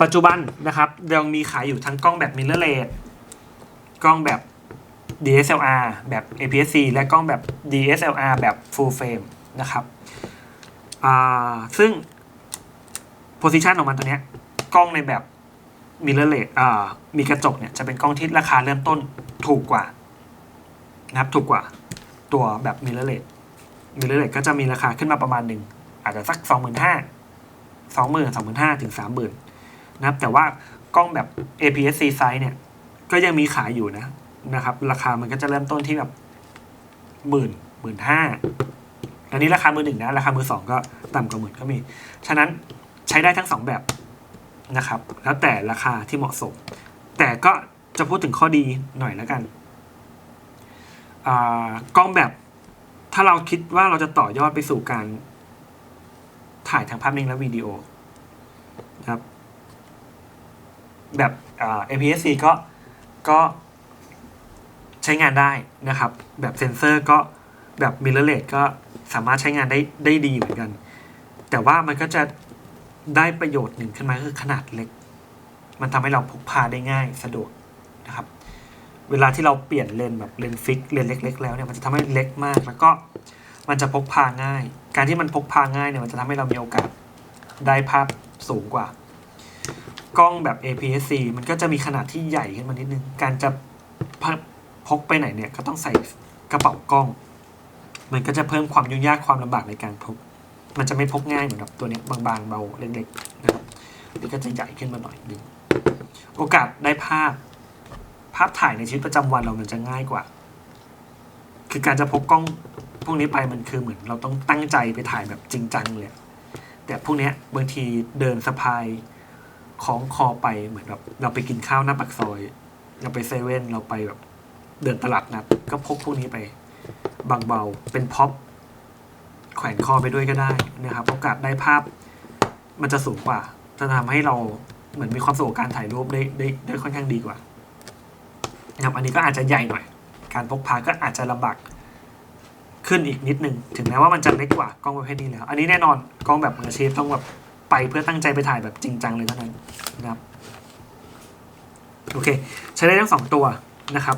ปัจจุบันนะครับยังมีขายอยู่ทั้งกล้องแบบ mirrorless กล้องแบบ DSLR แบบ APS-C และกล้องแบบ DSLR แบบ full frame นะครับซึ่ง position ของมันตัวเนี้ยกล้องในแบบ mirrorless อ่ามีกระจกเนี่ยจะเป็นกล้องที่ราคาเริ่มต้นถูกกว่านะครับถูกกว่าตัวแบบ mirrorless mirrorless ก็จะมีราคาขึ้นมาประมาณหนึ่งอาจจะสักสองหมื่นห้าสองหมื่นสองหมื่นห้าถึงสามหมื่น นะครับแต่ว่ากล้องแบบ APS-C size เนี่ย ก็ยังมีขายอยู่นะนะครับ ราคามันก็จะเริ่มต้นที่แบบหมื่นหมื่นห้าอันนี้ราคามือหนึ่งนะราคามือสองก็ต่ำกว่าหมื่นก็มี ฉะนั้นใช้ได้ทั้งสองแบบนะครับ แล้วแต่ราคาที่เหมาะสม แต่ก็จะพูดถึงข้อดีหน่อยแล้วกันอ่ากล้องแบบถ้าเราคิดว่าเราจะต่อยอดไปสู่การถ่ายทางภาพนิ่งและวิดีโอนะครับ แบบอ่า APS-C ก็ก็ใช้งานได้นะครับ แบบเซนเซอร์ก็แบบ mirrorless ก็สามารถใช้งานได้ได้ดีเหมือนกัน แต่ว่ามันก็จะได้ประโยชน์หนึ่งขึ้นมาคือขนาดเล็ก มันทำให้เราพกพาได้ง่ายสะดวกนะครับ เวลาที่เราเปลี่ยนเลนแบบเลนฟิกเลนเล็ก ๆ แล้วเนี่ยมันจะทำให้เล็กมากแล้วก็มันจะพกพาง่าย การที่มันพกพาง่ายเนี่ยมันจะทำให้เรามีโอกาสได้ภาพสูงกว่า กล้องแบบ APS-C มันก็จะมีขนาดที่ใหญ่ขึ้นมานิดนึง การจะพกพกไปไหนเนี่ยก็ต้องใส่กระเป๋ากล้อง มันก็จะเพิ่มความยุ่งยากความลำบากในการพก มันจะไม่พกง่ายเหมือนกับตัวนี้บางๆเบาเล็กๆนะครับนี่ก็จะใหญ่ขึ้นมาหน่อยนึงโอกาสได้ภาพ ภาพถ่ายในชีวิตประจำวันเรามันจะง่ายกว่า คือการจะพกกล้องพวกนี้ไปมันคือเหมือนเราต้องตั้งใจไปถ่ายแบบจริงจังเลย แต่พวกนี้บางทีเดินสะพาย ของคอไปเหมือนแบบเราไปกินข้าวหน้าปากซอย เราไปเซเว่นเราไปแบบเดินตลาดนัดก็พกพวกนี้ไป บางเบาเป็นพ็อปแขวนคอไปด้วยก็ได้นะครับโอกาสได้ภาพมันจะสูงกว่า จะทำให้เราเหมือนมีความสุขกับการถ่ายรูปได้ได้ได้ค่อนข้างดีกว่านะครับอันนี้ก็อาจจะใหญ่หน่อย การพกพาก็อาจจะลำบากขึ้นอีกนิดนึง ถึงแม้ว่ามันจะเล็กกว่ากล้องประเภทนี้แล้ว อันนี้แน่นอนกล้องแบบมืออาชีพต้องแบบ ไปเพื่อตั้งใจไปถ่ายแบบจริงจังเลยเท่านั้นนะครับโอเค ใช้ได้ทั้งสองตัวนะครับ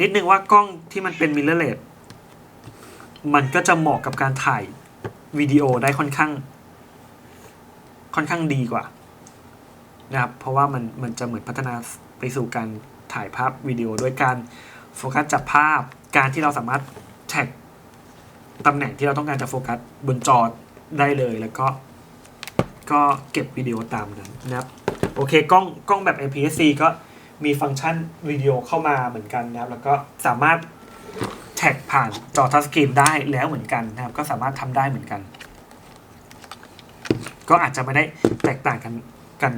นิดนึงว่ากล้องที่มันเป็นมิเรอร์เลสมันก็จะเหมาะกับการถ่ายวิดีโอได้ค่อนข้าง ค่อนข้างดีกว่านะครับ เพราะว่ามันมันจะเหมือนพัฒนาไปสู่การถ่ายภาพวิดีโอด้วยการโฟกัสจับภาพการที่เราสามารถแท็กตำแหน่งที่เราต้องการจะโฟกัสบนจอได้เลยแล้วก็ ก็เก็บวิดีโอตามนั้นนะครับ โอเคกล้องกล้องแบบ APS-C ก็มีฟังก์ชันวิดีโอเข้ามาเหมือนกันนะครับ แล้วก็สามารถแท็กผ่านจอทัชสกรีนได้แล้วเหมือนกันนะครับ ก็สามารถทำได้เหมือนกัน ก็อาจจะไม่ได้แตกต่างกันกัน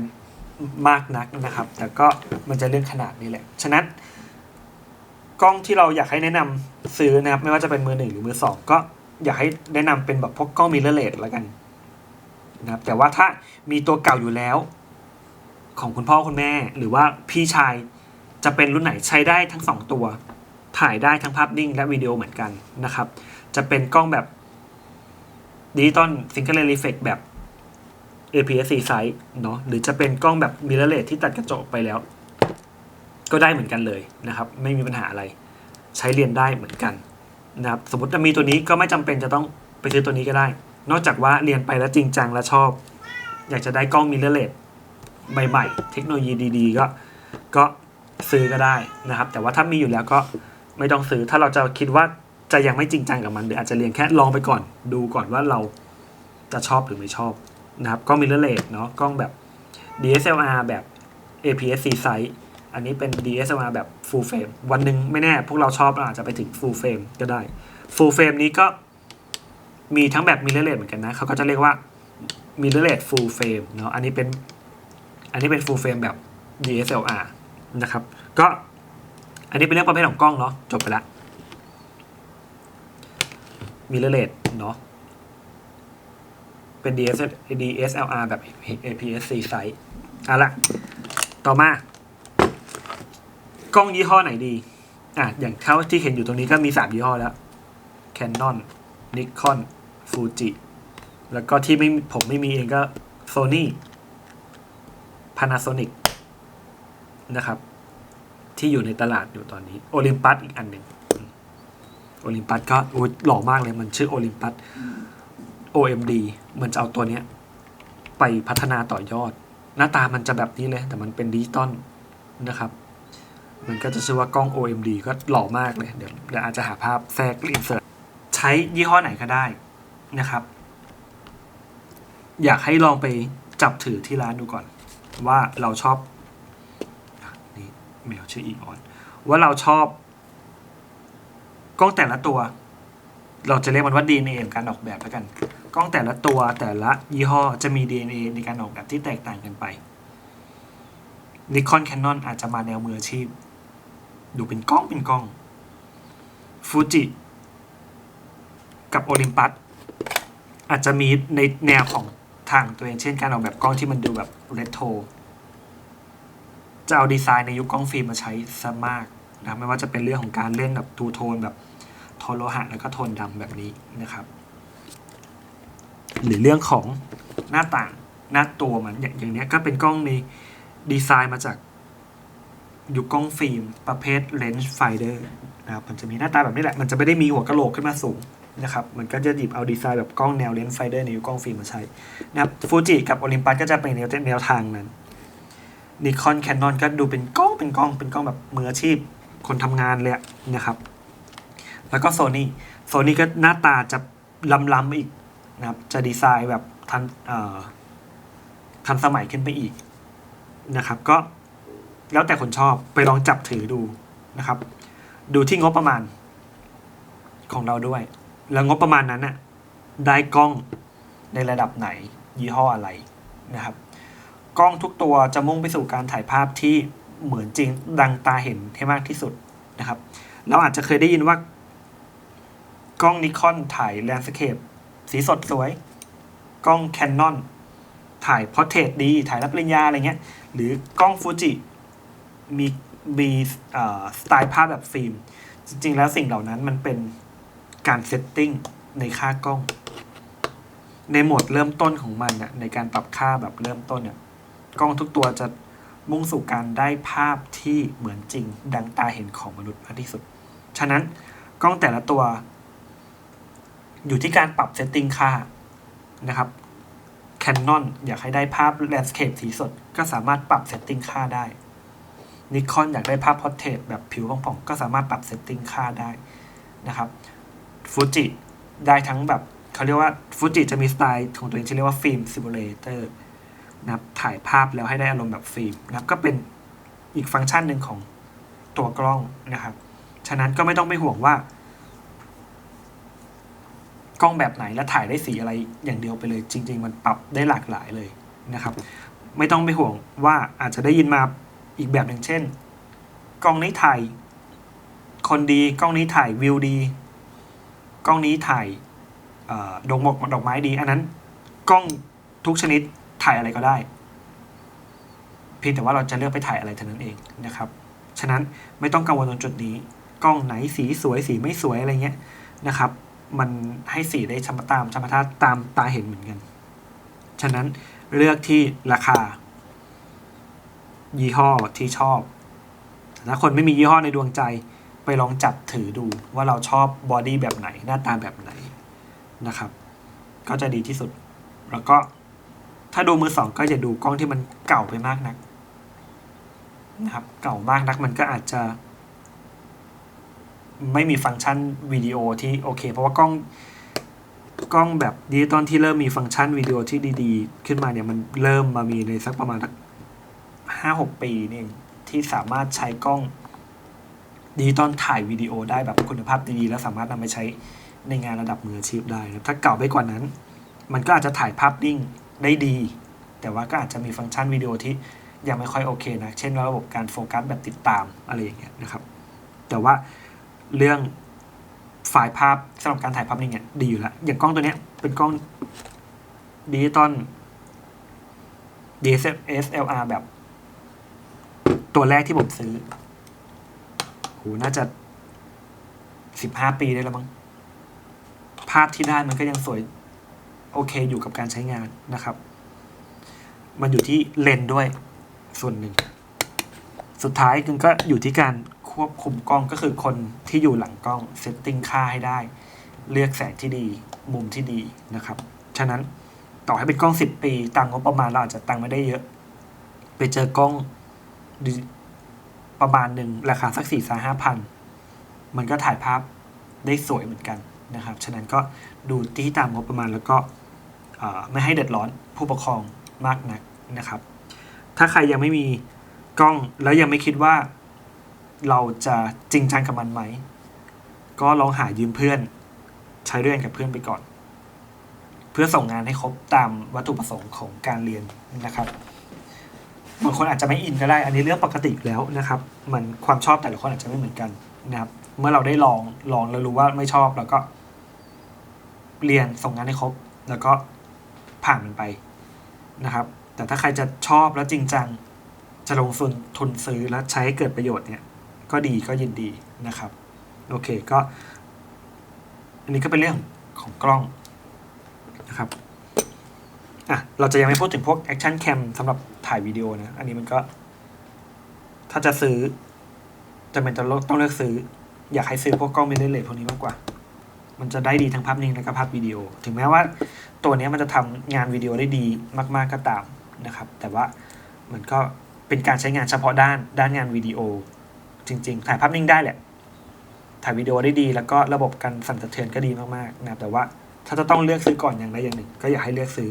มากนักนะครับ แต่ก็มันจะเรื่องขนาดนี้แหละ ฉะนั้นกล้องที่เราอยากให้แนะนำซื้อนะครับ ไม่ว่าจะเป็นมือหนึ่งหรือมือสองก็อยากให้แนะนำเป็นแบบพวกกล้องมิเรอร์เลสแล้วกัน นะครับแต่ว่าถ้ามีตัวเก่าอยู่แล้ว ของคุณพ่อคุณแม่ หรือว่าพี่ชายจะเป็นรุ่นไหนใช้ได้ทั้งสองตัว ถ่ายได้ทั้งภาพนิ่งและวิดีโอเหมือนกันนะครับ จะเป็นกล้องแบบดิจิตอลซิงเกิลเลนส์รีเฟกแบบ APS-C size เนาะหรือจะเป็นกล้องแบบมิเรเลสที่ตัดกระจกไปแล้ว ก็ได้เหมือนกันเลยนะครับ ไม่มีปัญหาอะไร ใช้เรียนได้เหมือนกันนะครับ สมมติจะมีตัวนี้ก็ไม่จำเป็นจะต้องไปซื้อตัวนี้ก็ได้ นอกจากว่าเรียนไปแล้วจริงจังและชอบ อยากจะได้กล้องมิเรอร์เลสใหม่ๆ เทคโนโลยีดีๆ ก็ก็ซื้อก็ได้นะครับ แต่ว่าถ้ามีอยู่แล้วก็ไม่ต้องซื้อถ้าเราจะคิดว่าจะยังไม่จริงจังกับมันหรืออาจจะเรียนแค่ลองไปก่อน ดูก่อนว่าเราจะชอบหรือไม่ชอบนะครับกล้องมิเรเลสเนาะกล้องแบบ DSLR แบบ APS-C size อันนี้เป็น DSLR แบบ full frame วันหนึ่งไม่แน่ พวกเราชอบเราอาจจะไปถึง full frame ก็ได้ full frame นี้ก็ มีทั้งแบบ mirrorless เหมือนกันนะเขาก็จะเรียกว่า mirrorless full frame เนาะอันนี้เป็นอันนี้เป็น full frame แบบ DSLR นะครับ ก็อันนี้เป็นเรื่องประเภทของกล้องเนาะจบไปละ mirrorless เนาะเป็น DSL DSLR แบบ APS-C size เอาละต่อมากล้องยี่ห้อไหนดี อะ อย่างเท่าที่เห็นอยู่ตรงนี้ก็มีสามยี่ห้อแล้ว Canon Nikon Fuji แล้วก็ที่ไม่ผมไม่มีเองก็ Sony Panasonic นะครับ ที่อยู่ในตลาดอยู่ตอนนี้โอลิมปัสอีกอันหนึ่งโอลิมปัสก็หล่อมากเลยมันชื่อโอลิมปัส OMD มันจะเอาตัวเนี้ย ไปพัฒนาต่อยอด หน้าตามันจะแบบนี้เลย แต่มันเป็นดิจิตอลนะครับ มันก็จะชื่อว่ากล้อง OMD ก็หล่อมากเลย เดี๋ยวเดี๋ยวอาจจะหาภาพแทรกอินเสิร์ตใช้ยี่ห้อไหนก็ได้ นะครับ อยากให้ลองไปจับถือที่ร้านดูก่อน ว่าเราชอบนี่แมวชื่ออีออนว่าเราชอบกล้องแต่ละตัว เราจะเรียกมันว่า DNA ขอการออกแบบแล้วกัน กล้องแต่ละตัวแต่ละยี่ห้อจะมี DNA ในการออกแบบที่แตกต่างกันไปนิคอนแคนนอนอาจจะมาแนวมืออาชีพ ดูเป็นกล้องเป็นกล้องฟูจิกับโอลิมปัส อาจจะมีในแนวของทางตัวเองเช่นการออกแบบกล้องที่มันดูแบบเรโทรจะเอาดีไซน์ในยุคกล้องฟิล์มมาใช้ซะมากนะไม่ว่าจะเป็นเรื่องของการเล่นแบบทูโทนแบบโทนโลหะแล้วก็โทนดำแบบนี้นะครับ หรือเรื่องของหน้าต่างหน้าตัวมันอย่างอย่างเนี้ยก็เป็นกล้องในดีไซน์มาจากยุคกล้องฟิล์มประเภทเลนส์ไฟเดอร์นะครับมันจะมีหน้าตาแบบนี้แหละ มันจะไม่ได้มีหัวกะโหลกขึ้นมาสูง นะครับมันก็จะหยิบเอาดีไซน์แบบกล้องแนวเลนส์ไฟเดอร์ในยุคกล้องฟิล์มมาใช้นะครับฟูจิกับโอลิมปัสก็จะเป็นแนวแนวทางนั้นนิคอนแคนนอนก็ดูเป็นกล้องเป็นกล้องเป็นกล้องแบบมืออาชีพคนทำงานเลยอะนะครับ แล้วก็โซนี่โซนี่ก็หน้าตาจะล้ำๆอีกนะครับ จะดีไซน์แบบทันทันสมัยขึ้นไปอีกนะครับ ก็แล้วแต่คนชอบไปลองจับถือดูนะครับ ดูที่งบประมาณของเราด้วย แล้วงบประมาณนั้นน่ะได้กล้องในระดับไหนยี่ห้ออะไรนะครับ กล้องทุกตัวจะมุ่งไปสู่การถ่ายภาพที่เหมือนจริงดังตาเห็นให้มากที่สุดนะครับ เราอาจจะเคยได้ยินว่ากล้องนิคอนถ่ายแลนด์สเคปสีสดสวย กล้องแคนนอนถ่ายพอร์เทรตดี ถ่ายรับปริญญาอะไรเงี้ย หรือกล้องฟูจิมีมีสไตล์ภาพแบบฟิล์ม จริง ๆ แล้วสิ่งเหล่านั้นมันเป็น การเซตติ้งในค่ากล้อง ในโหมดเริ่มต้นของมันน่ะในการปรับค่าแบบเริ่มต้นเนี่ยกล้องทุกตัวจะมุ่งสู่การได้ภาพที่เหมือนจริง ดังตาเห็นของมนุษย์มากที่สุด ฉะนั้นกล้องแต่ละตัว อยู่ที่การปรับเซตติ้งค่านะครับ Canon อยากให้ได้ภาพแลนด์สเคปสีสด ก็สามารถปรับเซตติ้งค่าได้นิคอนอยากได้ภาพพอร์เทรตแบบผิวผ่องๆก็สามารถปรับเซตติ้งค่าได้นะครับ ฟูจิได้ทั้งแบบเขาเรียกว่าฟูจิจะมีสไตล์ของตัวเองที่เรียกว่าฟิล์มซิมูเลเตอร์นะครับถ่ายภาพแล้วให้ได้อารมณ์แบบฟิล์มนะครับก็เป็นอีกฟังก์ชันหนึ่งของตัวกล้องนะครับ ฉะนั้นก็ไม่ต้องไปห่วงว่า กล้องแบบไหนและถ่ายได้สีอะไรอย่างเดียวไปเลย จริง ๆ มันปรับได้หลากหลายเลยนะครับ ไม่ต้องไปห่วงว่าอาจจะได้ยินมาอีกแบบหนึ่งเช่น กล้องนี้ถ่ายคนดีกล้องนี้ถ่ายวิวดี กล้องนี้ถ่ายดอกหมกดอกไม้ดี อันนั้น กล้องทุกชนิดถ่ายอะไรก็ได้เพียงแต่ว่าเราจะเลือกไปถ่ายอะไรเท่านั้นเองนะครับ ฉะนั้นไม่ต้องกังวลตรงจุดนี้ กล้องไหนสีสวยสีไม่สวยอะไรเงี้ยนะครับ มันให้สีได้ชมตามธรรมชาตามตาเห็นเหมือนกัน ฉะนั้นเลือกที่ราคา ยี่ห้อที่ชอบถ้าคนไม่มียี่ห้อในดวงใจ ไปลองจับถือดูว่าเราชอบบอดี้แบบไหน หน้าตาแบบไหนนะครับ ก็จะดีที่สุด แล้วก็ถ้าดูมือสองก็อย่าดูกล้องที่มันเก่าไปมากนักนะครับ เก่ามากนักมันก็อาจจะ ไม่มีฟังก์ชันวิดีโอที่โอเค เพราะว่ากล้องกล้องแบบดิจิตอลที่เริ่มมีฟังก์ชันวิดีโอที่ดีๆ ขึ้นมาเนี่ยมันเริ่มมามีในสักประมาณห้าหกปีนี่ที่สามารถใช้กล้อง ดิจิตอลถ่ายวิดีโอได้แบบคุณภาพดีๆแล้วสามารถนำไปใช้ในงานระดับมืออาชีพได้นะถ้าเก่าไปกว่านั้น มันก็อาจจะถ่ายภาพนิ่งได้ดี แต่ว่าก็อาจจะมีฟังก์ชันวิดีโอที่ยังไม่ค่อยโอเคนะ เช่นระบบการโฟกัสแบบติดตามอะไรอย่างเงี้ยนะครับ แต่ว่าเรื่องไฟล์ภาพสำหรับการถ่ายภาพนิ่งเนี่ยดีอยู่แล้ว อย่างกล้องตัวเนี้ยเป็นกล้องดิจิตอล DSLR แบบ ตัวแรกที่ผมซื้อ หน่าจะสิบห้าปีได้แล้วมั้งภาพที่ได้มันก็ยังสวย โอเคอยู่กับการใช้งานนะครับ มันอยู่ที่เลนด้วยส่วนหนึ่ง สุดท้ายก็อยู่ที่การควบคุมกล้องก็คือคนที่อยู่หลังกล้องเซตติ้งค่าให้ได้ เลือกแสงที่ดีมุมที่ดีนะครับ ฉะนั้นต่อให้เป็นกล้อง 10 ปีตังงบประมาณเราอาจจะตังไม่ได้เยอะ ไปเจอกล้อง ประมาณหนึ่งราคาสักสี่สาห้าพันมันก็ถ่ายภาพได้สวยเหมือนกันนะครับ ฉะนั้นก็ดูที่ตามงบประมาณแล้วก็ไม่ให้เดือดร้อนผู้ปกครองมากนักนะครับ ถ้าใครยังไม่มีกล้องแล้วยังไม่คิดว่าเราจะจริงจังกับมันไหม ก็ลองหายืมเพื่อน ใช้ด้วยกันกับเพื่อนไปก่อน เพื่อส่งงานให้ครบตามวัตถุประสงค์ของการเรียนนะครับ บางคนอาจจะไม่อินก็ได้ อันนี้เรื่องปกติแล้วนะครับ มันความชอบแต่ละคนอาจจะไม่เหมือนกันนะครับ เมื่อเราได้ลองลองแล้วรู้ว่าไม่ชอบเราก็ เรียนส่งงานให้ครบ แล้วก็ผ่านมันไปนะครับ แต่ถ้าใครจะชอบแล้วจริงจัง จะลงทุนทุนซื้อแล้วใช้ให้เกิดประโยชน์เนี่ย ก็ดีก็ยินดีนะครับ โอเคก็ อันนี้ก็เป็นเรื่องของกล้องนะครับอะเราจะยังไม่พูดถึงพวก action cam สำหรับ ถ่ายวิดีโอนะ อันนี้มันก็ ถ้าจะซื้อจะเป็นต้องต้องเลือกซื้อ อยากให้ซื้อพวกกล้องมิเรเลสพวกนี้มากกว่า มันจะได้ดีทั้งภาพนิ่งและก็ภาพวิดีโอ ถึงแม้ว่า ตัวนี้มันจะทำงานวิดีโอได้ดีมาก ๆก็ตามนะครับ แต่ว่ามันก็เป็นการใช้งานเฉพาะด้านด้านงานวิดีโอ จริง ๆ ถ่ายภาพนิ่งได้แหละ ถ่ายวิดีโอได้ดี แล้วก็ระบบการสั่นสะเทือนก็ดีมากๆนะครับแต่ว่าถ้าจะต้องเลือกซื้อก่อนอย่างใดอย่างหนึ่ง ก็อยากให้เลือกซื้อ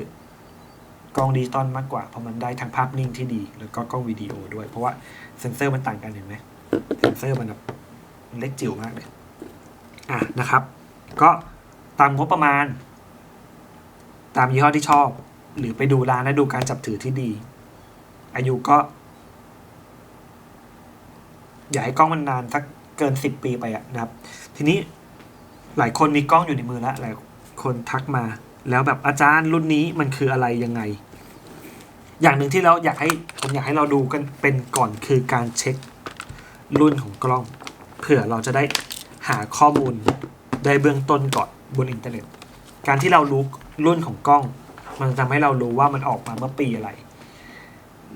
กล้องดิจิตอลมากกว่าเพราะมันได้ทั้งภาพนิ่งที่ดี แล้วก็กล้องวิดีโอด้วย เพราะว่าเซ็นเซอร์มันต่างกันเห็นไหมเซ็นเซอร์มันแบบเล็กจิ๋วมากเลยอะนะครับ ก็ตามงบประมาณ ตามยี่ห้อที่ชอบ หรือไปดูร้านและดูการจับถือที่ดี อายุก็ อย่าให้กล้องมันนานสักเกินสิบปีไปอะนะครับ ทีนี้หลายคนมีกล้องอยู่ในมือแล้วหลายคนทักมา แล้วแบบอาจารย์รุ่นนี้มันคืออะไรยังไง อย่างหนึ่งที่เราอยากให้ผมอยากให้เราดูกันเป็นก่อนคือการเช็ครุ่นของกล้อง เผื่อเราจะได้หาข้อมูลได้เบื้องต้นก่อนบนอินเทอร์เน็ต การที่เรารู้รุ่นของกล้อง มันจะทำให้เรารู้ว่ามันออกมาเมื่อปีอะไร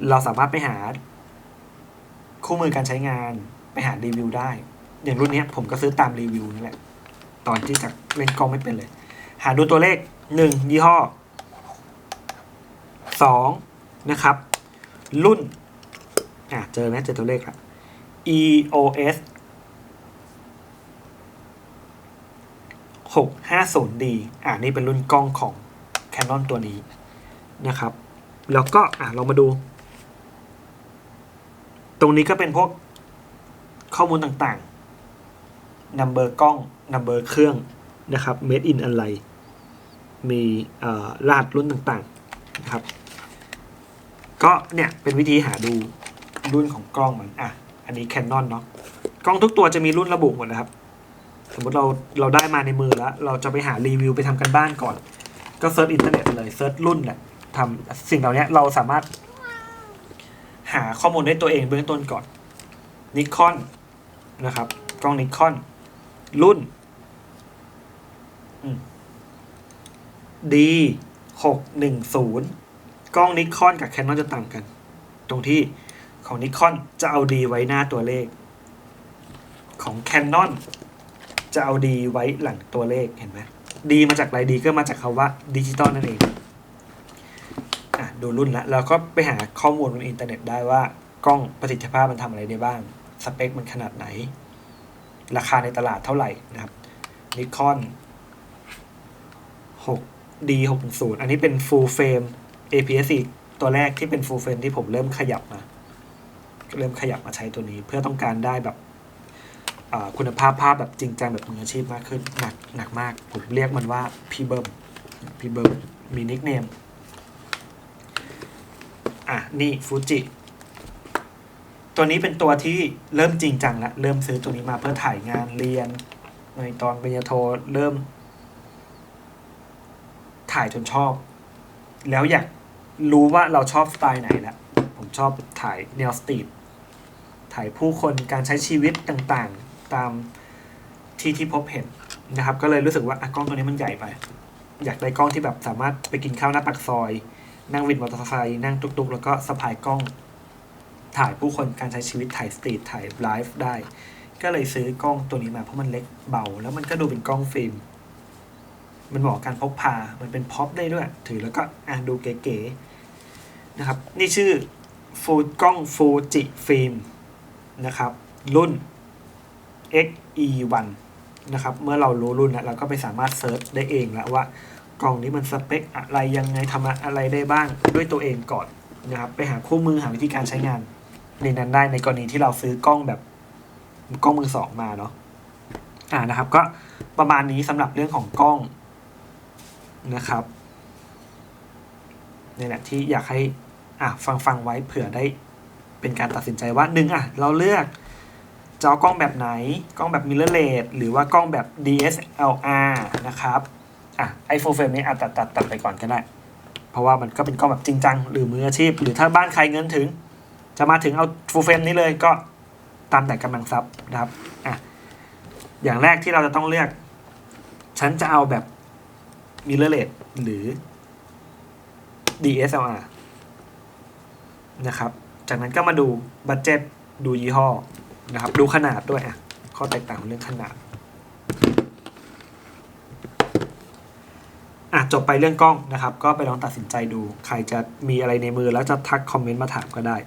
เราสามารถไปหาคู่มือการใช้งานไปหารีวิวได้ อย่างรุ่นนี้ผมก็ซื้อตามรีวิวนี่แหละ ตอนที่จากเล่นกล้องไม่เป็นเลย หาดูตัวเลข หนึ่งยี่ห้อสองนะครับ รุ่น อะ เจอไหมเจอตัวเลขละ EOS 650D อ่านี่เป็นรุ่นกล้องของ Canon ตัวนี้นะครับ แล้วก็ อะเรามาดู ตรงนี้ก็เป็นพวกข้อมูลต่างๆนัมเบอร์กล้องนัมเบอร์เครื่องนะครับ made in อะไร มีรหัสรุ่นต่างๆนะครับ ก็เนี่ยเป็นวิธีหาดูรุ่นของกล้องมันอะอันนี้ Canon เนาะกล้องทุกตัวจะมีรุ่นระบุหมดนะครับ สมมติเราเราได้มาในมือแล้ว เราจะไปหารีวิวไปทำกันบ้านก่อน ก็เซิร์ชอินเทอร์เน็ตเลยเซิร์ชรุ่นแหละทำสิ่งเหล่านี้เราสามารถ หาข้อมูลได้ตัวเองเบื้องต้นก่อนนิคอนนะครับ กล้องนิคอนรุ่น ดีหกหนึ่งศูนย์กล้องนิคอนกับแคนนอนจะต่างกัน ตรงที่ของนิคอนจะเอาดีไว้หน้าตัวเลข ของแคนนอนจะเอาดีไว้หลังตัวเลขเห็นไหมดีมาจากอะไรดีก็มาจากคาว่าดิจิตอลนั่นเองอะดูรุ่นละเราก็ไปหาข้อมูลบนอินเทอร์เน็ตได้ว่ากล้องประสิทธิภาพมันทำอะไรได้บ้าง สเปคมันขนาดไหน ราคาในตลาดเท่าไหร่นะครับนิคอน 6D D610 อันนี้เป็น full frame APS-C ตัวแรกที่เป็น full frame ที่ผมเริ่มขยับมา เริ่มขยับมาใช้ตัวนี้ เพื่อต้องการได้แบบคุณภาพภาพแบบจริงจังแบบมืออาชีพมากขึ้น หนักหนักมาก ผมเรียกมันว่าพี่เบิร์มพี่เบิร์มมีนิกเนมอะ นี่ฟูจิตัวนี้เป็นตัวที่เริ่มจริงจังล้วเริ่มซื้อตัวนี้มาเพื่อถ่ายงานเรียน ในตอนปริญญาโทเริ่ม ถ่ายจนชอบ แล้วอยากรู้ว่าเราชอบสไตล์ไหนล้วผมชอบถ่ายแนวสตรีทถ่ายผู้คนการใช้ชีวิตต่างๆ ตามที่ที่พบเห็นนะครับ ก็เลยรู้สึกว่าอะกล้องตัวนี้มันใหญ่ไป อยากได้กล้องที่แบบสามารถไปกินข้าวหน้าปากซอย นั่งวินมอเตอร์ไซค์นั่งตุกๆ แล้วก็สะพายกล้อง ถ่ายผู้คนการใช้ชีวิตถ่ายสตรีทถ่ายไลฟ์ได้ ก็เลยซื้อกล้องตัวนี้มาเพราะมันเล็กเบา แล้วมันก็ดูเป็นกล้องฟิล์ม มันเหมาะกับการพกพา มันเป็นพ็อปได้ด้วย ถือแล้วก็อ่านดูเก๋ๆนะครับ นี่ชื่อฟูกล้องฟูจิฟิล์มนะครับ รุ่น XE1 นะครับ เมื่อเรารู้รุ่นแล้วเราก็ไปสามารถเซิร์ชได้เองแล้วว่ากล้องนี้มันสเปคอะไรยังไงทำอะไรได้บ้างด้วยตัวเองก่อนนะครับ ไปหาคู่มือหาวิธีการใช้งานในนั้นได้ในกรณีที่เราซื้อกล้องแบบกล้องมือสองมาเนาะอ่านะครับ ก็ประมาณนี้สำหรับเรื่องของกล้อง นะครับนี่แหละที่อยากให้อะฟังฟังไว้เผื่อได้เป็นการตัดสินใจว่าหนึ่งอะเราเลือกจะเอากล้องแบบไหน กล้องแบบ mirrorless หรือว่ากล้องแบบ DSLR นะครับอะไอโฟนเฟรมนี้อาจตัดตัดตัดไปก่อนก็ได้ เพราะว่ามันก็เป็นกล้องแบบจริงจัง หรือมืออาชีพ หรือถ้าบ้านใครเงินถึง จะมาถึงเอาฟูลเฟรมนี้เลยก็ตามแต่กำลังทรัพย์นะครับอะอย่างแรกที่เราจะต้องเลือก ฉันจะเอาแบบ มิเรเลหรือ DSLR นะครับ จากนั้นก็มาดูบัตเจ็ตดูยี่ห้อนะครับ ดูขนาดด้วยอะข้อแตกต่างของเรื่องขนาดอะจบไปเรื่องกล้องนะครับ ก็ไปลองตัดสินใจดู ใครจะมีอะไรในมือแล้วจะทักคอมเมนต์มาถามก็ได้